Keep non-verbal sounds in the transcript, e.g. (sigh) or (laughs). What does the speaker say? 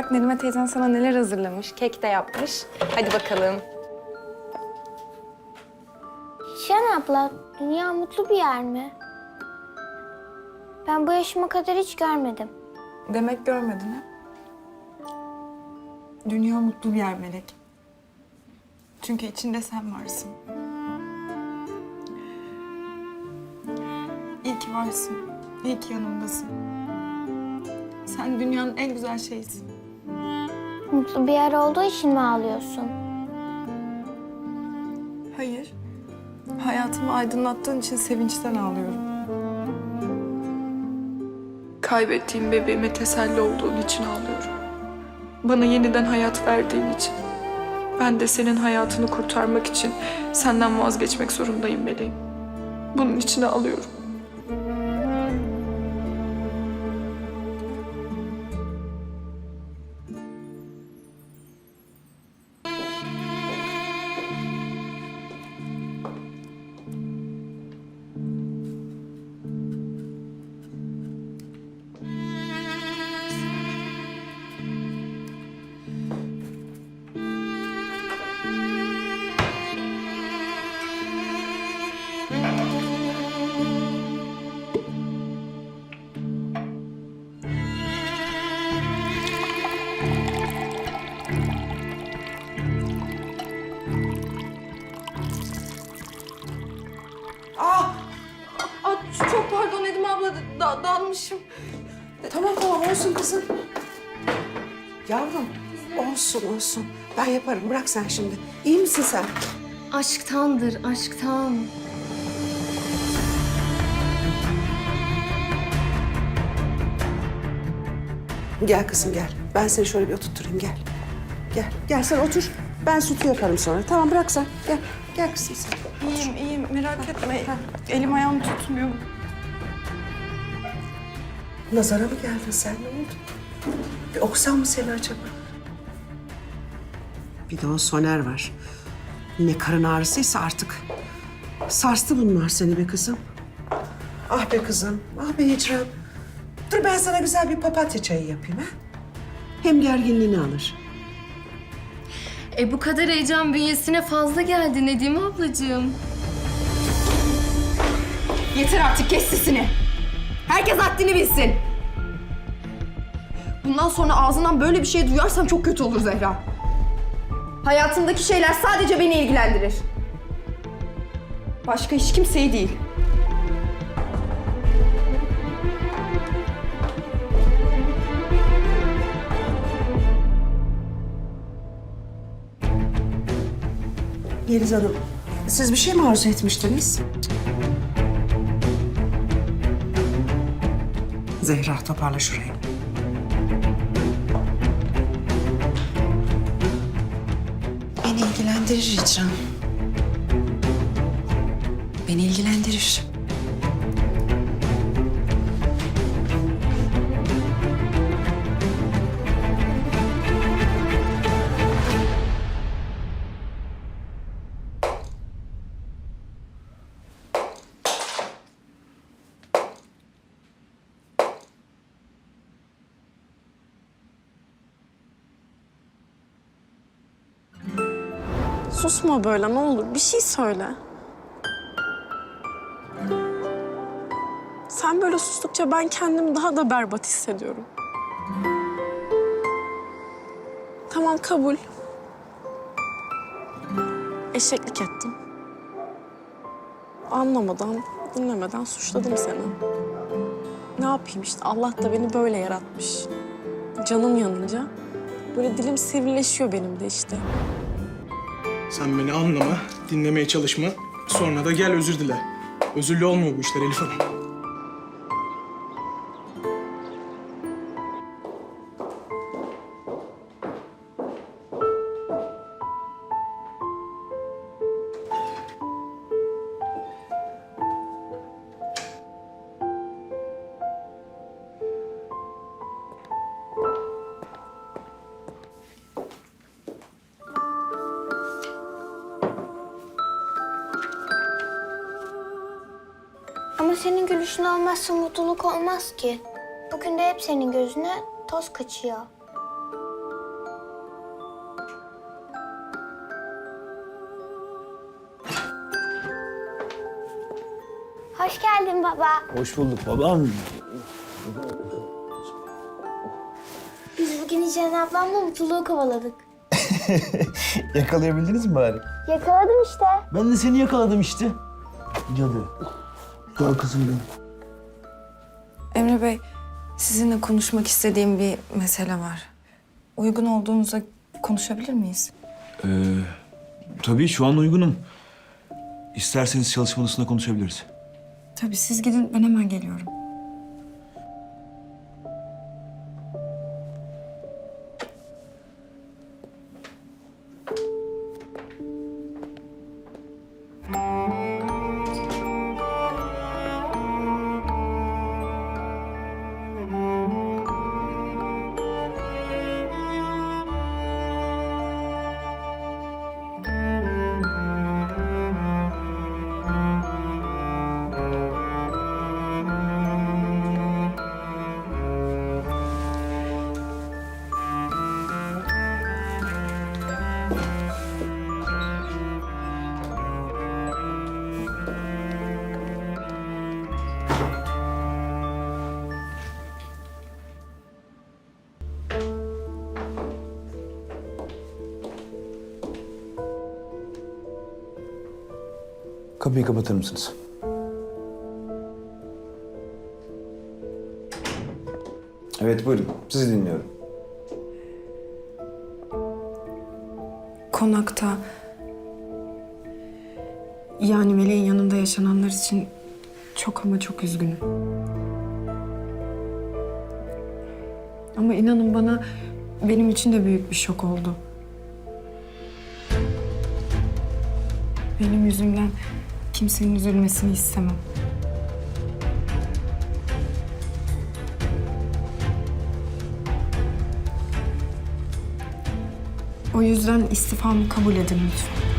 Bak Nerime teyzen sana neler hazırlamış. Kek de yapmış. Hadi bakalım. Şen abla, dünya mutlu bir yer mi? Ben bu yaşıma kadar hiç görmedim. Demek görmedin ha? Dünya mutlu bir yer Melek. Çünkü içinde sen varsın. İyi ki varsın. İyi ki yanımdasın. Sen dünyanın en güzel şeyisin. Mutlu bir yer olduğu için mi ağlıyorsun? Hayır. Hayatımı aydınlattığın için sevinçten ağlıyorum. Kaybettiğim bebeğime teselli olduğun için ağlıyorum. Bana yeniden hayat verdiğin için. Ben de senin hayatını kurtarmak için senden vazgeçmek zorundayım meleğim. Bunun için ağlıyorum. Aa, çok pardon Nedim abla da, dalmışım. Tamam tamam olsun kızım. Yavrum olsun olsun. Ben yaparım bırak sen şimdi. İyi misin sen? Aşktandır, aşktan. Gel kızım gel. Ben seni şöyle bir oturtturayım gel. Gel gel sen otur. Ben sütü yaparım sonra. Tamam bırak sen. Gel. Gel kızım sen. İyiyim iyiyim merak etme. Elim ayağım tutmuyor. Nazara mı geldin sen? Ne oldu? Bir okusam mı seni acaba? Bir de o Soner var. Yine karın ağrısıysa artık. Sarstı bunlar seni be kızım. Ah be kızım, ah be Hicran. Dur ben sana güzel bir papatya çayı yapayım ha. Hem gerginliğini alır. E bu kadar heyecan bünyesine fazla geldi Nedim ablacığım. Yeter artık kes sesini. Herkes haddini bilsin. Bundan sonra ağzından böyle bir şey duyarsam çok kötü olur Zehra. Hayatımdaki şeyler sadece beni ilgilendirir. Başka hiç kimseyi değil. Yeliz Hanım, siz bir şey mi arzu etmiştiniz? Zehra toparla şurayı. Beni ilgilendirir Hicran. Beni ilgilendirir. Susma böyle ne olur. Bir şey söyle. Sen böyle sustukça ben kendimi daha da berbat hissediyorum. Tamam kabul. Eşeklik ettim. Anlamadan, dinlemeden suçladım seni. Ne yapayım işte Allah da beni böyle yaratmış. Canım yanınca böyle dilim sivrileşiyor benim de işte. Sen beni anlama, dinlemeye çalışma. Sonra da gel özür dile. Özürlü olmuyor bu işler Elif Hanım. Ama senin gülüşün olmazsa mutluluk olmaz ki. Bugün de hep senin gözüne toz kaçıyor. Hoş geldin baba. Hoş bulduk babam. Biz bugün İcen ablamla mutluluğu kovaladık. (laughs) Yakalayabildiniz mi bari? Yakaladım işte. Ben de seni yakaladım işte. Cadı. Gel kızım benim. Emre Bey, sizinle konuşmak istediğim bir mesele var. Uygun olduğunuzda konuşabilir miyiz? Ee, tabii şu an uygunum. İsterseniz çalışma odasında konuşabiliriz. Tabii siz gidin, ben hemen geliyorum. Kapıyı kapatır mısınız? Evet buyurun. Sizi dinliyorum. Konakta... Yani Meleğin yanında yaşananlar için çok ama çok üzgünüm. Ama inanın bana benim için de büyük bir şok oldu. Benim yüzümden kimsenin üzülmesini istemem. O yüzden istifamı kabul edin lütfen.